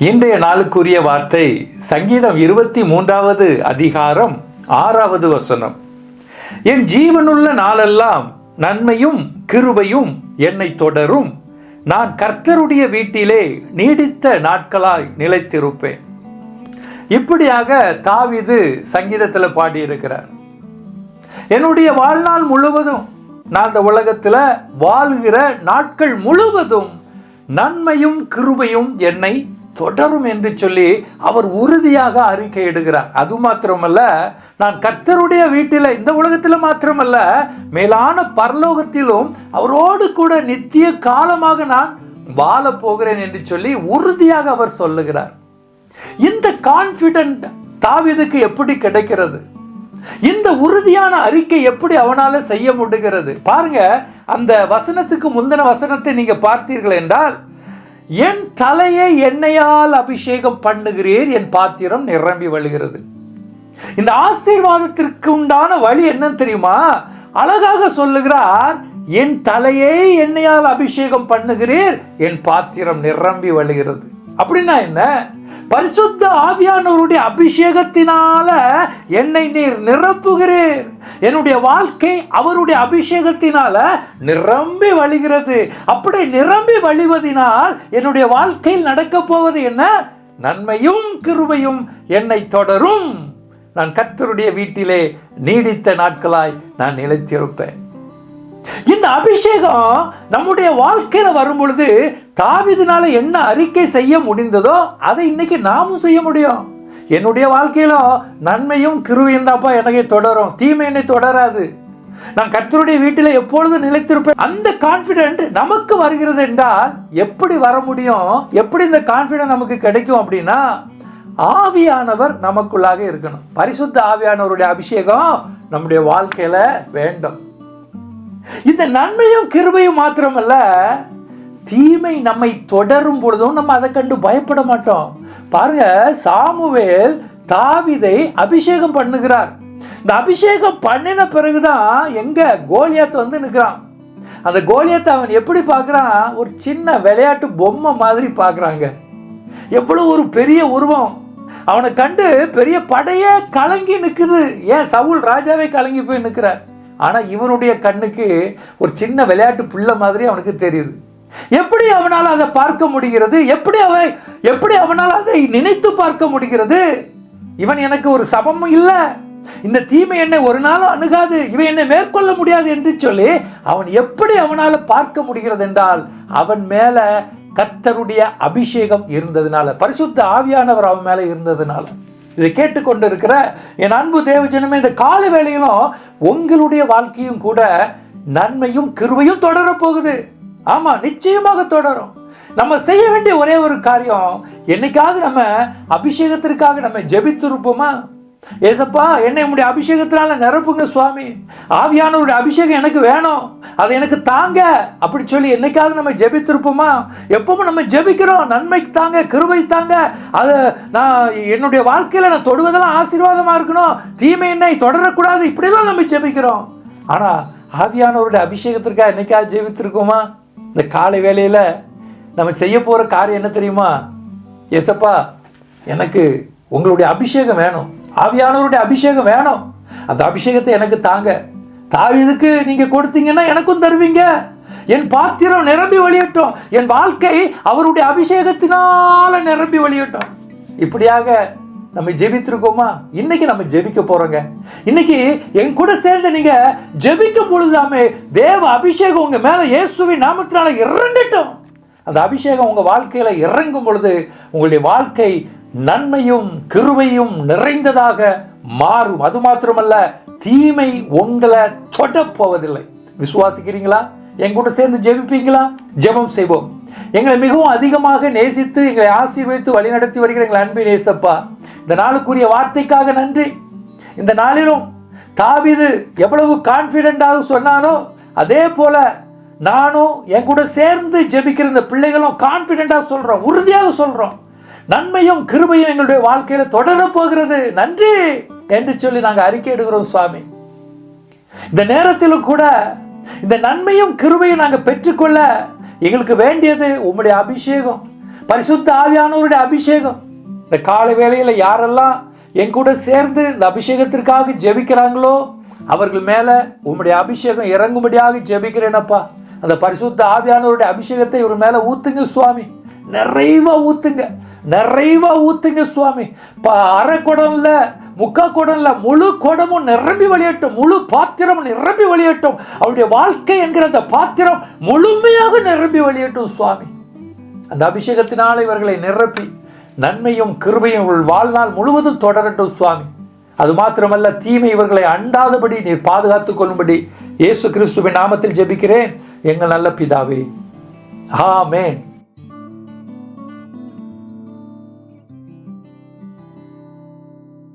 இன்றைய நாளுக்குரிய வார்த்தை சங்கீதம் இருபத்தி மூன்றாவது அதிகாரம் ஆறாவது வசனம். என் ஜீவனுள்ள நாளெல்லாம் நன்மையும் கிருபையும் என்னை தொடரும். நான் கர்த்தருடைய வீட்டிலே நீடித்த நாட்களாய் நிலைத்திருப்பேன். இப்படியாக தாவிது சங்கீதத்தில் பாடியிருக்கிறார். என்னுடைய வாழ்நாள் முழுவதும் நான் இந்த உலகத்தில் வாழ்கிற நாட்கள் முழுவதும் நன்மையும் கிருபையும் என்னை தொடரும் என்று சொல்லி அவர் உறுதியாக அறிக்கை இடுகிறார். அது மாத்திரமல்ல நான் கர்த்தருடைய வீட்டில் இந்த உலகத்தில் மாத்திரமல்ல மேலான பரலோகத்திலும் அவரோடு கூட நித்திய காலமாக நான் வாழ போகிறேன் என்று சொல்லி உறுதியாக அவர் சொல்லுகிறார். இந்த கான்ஃபிடென்ட் தாவிதுக்கு எப்படி கிடைக்கிறது? இந்த உறுதியான அறிக்கை எப்படி அவனால செய்ய முடிகிறது? பாருங்க அந்த வசனத்துக்கு முந்தின வசனத்தை நீங்க பார்த்தீர்கள் என்றால் என் தலையை எண்ணெயால் அபிஷேகம் பண்ணுகிறீர்? என் பாத்திரம் நிரம்பி வழிகிறது. இந்த ஆசீர்வாதத்திற்கு உண்டான வழி என்னன்னு தெரியுமா? அழகாக சொல்லுகிறார் என் தலையை எண்ணெயால் அபிஷேகம் பண்ணுகிறீர்? என் பாத்திரம் நிரம்பி வழிகிறது. அப்படின்னா என்ன? பரிசுத்த ஆவியானவருடைய அபிஷேகத்தினால என்னை நீர் நிரப்புகிறீர். என்னுடைய வாழ்க்கை அவருடைய அபிஷேகத்தினால நிரம்பி வழிகிறது. அப்படி நிரம்பி வழிவதினால் என்னுடைய வாழ்க்கையில் நடக்க போவது என்ன? நன்மையும் கிருபையும் என்னை தொடரும். நான் கர்த்தருடைய வீட்டிலே நீடித்த நாட்களாய் நான் நிலைத்திருப்பேன். இந்த அபிஷேகம் நம்முடைய வாழ்க்கையில வரும் பொழுது தாவிதனால என்ன அறிக்கை செய்ய முடிந்ததோ அதை இன்னைக்கு நாமும் செய்ய முடியும். என்னுடைய வாழ்க்கையில நன்மையும் கிருவியும் தாப்பா எனக்கு தொடரும். தீமை என்னை தொடராது. நான் கர்த்தருடைய வீட்டில் எப்பொழுதும் நிலைத்திருப்பேன். அந்த கான்ஃபிடென்ட் நமக்கு வருகிறது என்றால் எப்படி வர முடியும்? எப்படி இந்த கான்ஃபிடென்ட் நமக்கு கிடைக்கும் அப்படின்னா ஆவியானவர் நமக்குள்ளாக இருக்கணும். பரிசுத்த ஆவியானவருடைய அபிஷேகம் நம்முடைய வாழ்க்கையில வேண்டும். இந்த நன்மையும் கிருபையும் மாத்திரமல்ல தீமை நம்மை தொடரும் பொழுதும் நம்ம அதை கண்டு பயப்பட மாட்டோம். பாருங்க சாமுவேல் தாவிதை அபிஷேகம் பண்ணுகிறார். இந்த அபிஷேகம் பண்ணின பிறகுதான் எங்க கோலியாத் வந்து நிற்கிறான் அந்த கோலியாத்தை அவன் எப்படி பார்க்குறான்? ஒரு சின்ன விளையாட்டு பொம்மை மாதிரி பார்க்குறாங்க. எவ்வளோ ஒரு பெரிய உருவம். அவனை கண்டு பெரிய படையே கலங்கி நிற்குது ஏன் சவுல் ராஜாவே கலங்கி போய் நிற்கிறார் ஆனால் இவனுடைய கண்ணுக்கு ஒரு சின்ன விளையாட்டு புள்ள மாதிரி அவனுக்கு தெரியுது. எப்படி அவனால் அதை பார்க்க முடிகிறது? எப்படி அவன் எப்படி அவனால் அதை நினைத்து பார்க்க முடிகிறது? இவன் எனக்கு ஒரு சபமும் இல்லை. இந்த தீமை என்னை ஒரு நாளும் அணுகாது. இவன் என்னை மேற்கொள்ள முடியாது என்று சொல்லி அவன் எப்படி அவனால் பார்க்க முடிகிறது என்றால் அவன் மேல கர்த்தருடைய அபிஷேகம் இருந்ததுனால பரிசுத்த ஆவியானவர் அவன் மேல இருந்ததுனால. இதை கேட்டுக்கொண்டு இருக்கிற என் அன்பு தேவஜனமே இந்த கால வேலையிலும் உங்களுடைய வாழ்க்கையும் கூட நன்மையும் கிருவையும் தொடர போகுது. ஆமா நிச்சயமாக தொடரும். நம்ம செய்ய வேண்டிய ஒரே ஒரு காரியம் என்னைக்காவது நம்ம அபிஷேகத்திற்காக நம்ம ஜெபித்திருப்போமா? ஏசப்பா என்னை உங்களுடைய அபிஷேகத்தினால நிரப்புங்க சுவாமி. ஆவியானவருடைய அபிஷேகம் எனக்கு வேணும். அதை எனக்கு தாங்க. அப்படி சொல்லி என்னைக்காவது நம்ம ஜெபித்திருப்போமா? எப்பவும் நம்ம ஜெபிக்கிறோம். நன்மைக்கு தாங்க கிருபை தாங்க. அது நான் என்னுடைய வாழ்க்கையில் நான் தொடுவதெல்லாம் ஆசீர்வாதமாக இருக்கணும். தீமை என்னை தொடரக்கூடாது. இப்படிலாம் நம்ம ஜெபிக்கிறோம். ஆனால் ஆவியானவருடைய அபிஷேகத்திற்காக என்னைக்காவது ஜெபித்திருக்கோமா? இந்த காலை வேலையில் நம்ம செய்ய போகிற காரியம் என்ன தெரியுமா? எசப்பா எனக்கு உங்களுடைய அபிஷேகம் வேணும். ஆவியானவருடைய அபிஷேகம் வேணும். அந்த அபிஷேகத்தை எனக்கு தாங்க. தாவிதுக்கு நீங்க கொடுத்தீங்கன்னா எனக்கும் தருவீங்க. என் பாத்திரம் நிரம்பி வழியட்டும் என் வாழ்க்கை அவருடைய அபிஷேகத்தினால நிரம்பி வழியட்டும் இப்படியாக நம்ம ஜெபித்திருக்கோமா? இன்னைக்கு நம்ம ஜெபிக்க போறோங்க. இன்னைக்கு என் கூட சேர்ந்து நீங்க ஜெபிக்கும் பொழுதாமே தேவ அபிஷேகம் உங்க மேல இயேசுவின் நாமத்தினால இறங்கட்டும். அந்த அபிஷேகம் உங்க வாழ்க்கையில இறங்கும் பொழுது உங்களுடைய வாழ்க்கை நன்மையும் கிருவையும் நிறைந்ததாக மாறும். அது மாத்திரமல்ல தீமை உங்களை தொடப்போவதில்லை. விசுவாசிக்கிறீங்களா? எங்கூட சேர்ந்து ஜெபிப்பீங்களா? ஜெபம் செய்வோம். எங்களை மிகவும் அதிகமாக நேசித்து எங்களை ஆசீர்வதித்து வழிநடத்தி வருகிற எங்கள் அன்பை நேசப்பா இந்த நாளுக்குரிய வார்த்தைக்காக நன்றி. இந்த நாளிலும் தாவிது எவ்வளவு கான்ஃபிடென்ட்டாக சொன்னானோ அதே போல நானும் என் கூட சேர்ந்து ஜெபிக்கிற இந்த பிள்ளைகளும் கான்ஃபிடென்ட்டாக சொல்கிறோம் உறுதியாக சொல்கிறோம் நன்மையும் கிருபையும் எங்களுடைய வாழ்க்கையில தொடர போகிறது. நன்றி! என்று சொல்லி நாங்கள் அறிக்கை எடுக்கிறோம் சுவாமி. இந்த நேரத்திலும் கூட இந்த நன்மையும் கிருபையும் நாங்கள் பெற்றுக்கொள்ள எங்களுக்கு வேண்டியது உம்முடைய அபிஷேகம் பரிசுத்த ஆவியானவருடைய அபிஷேகம். இந்த காலை வேளையில் யாரெல்லாம் என் கூட சேர்ந்து இந்த அபிஷேகத்திற்காக ஜெபிக்கிறாங்களோ அவர்கள் மேலே உம்முடைய அபிஷேகம் இறங்கும்படியாக ஜெபிக்கிறேனப்பா. அந்த பரிசுத்த ஆவியானவருடைய அபிஷேகத்தை இவர் மேலே ஊத்துங்க சுவாமி. நிறைவா ஊத்துங்க. நிறைவா ஊத்துங்க சுவாமி. ப- அரை குடம்ல முக்கா குடம்ல முழு குடமும் நிரம்பி வழியட்டும் முழு பாத்திரமும் நிரம்பி வழியட்டும் அவருடைய வாழ்க்கை என்கிற அந்த பாத்திரம் முழுமையாக நிரம்பி வழியட்டும் சுவாமி. அந்த அபிஷேகத்தினால் இவர்களை நிரப்பி நன்மையும் கிருபையும் உள் வாழ்நாள் முழுவதும் தொடரட்டும் சுவாமி. அது மாத்திரமல்ல தீமை இவர்களை அண்டாதபடி நீர் பாதுகாத்துக் கொள்ளும்படி இயேசு கிறிஸ்துவின் நாமத்தில் ஜெபிக்கிறேன். எங்கள் நல்ல பிதாவே. ஆமேன்.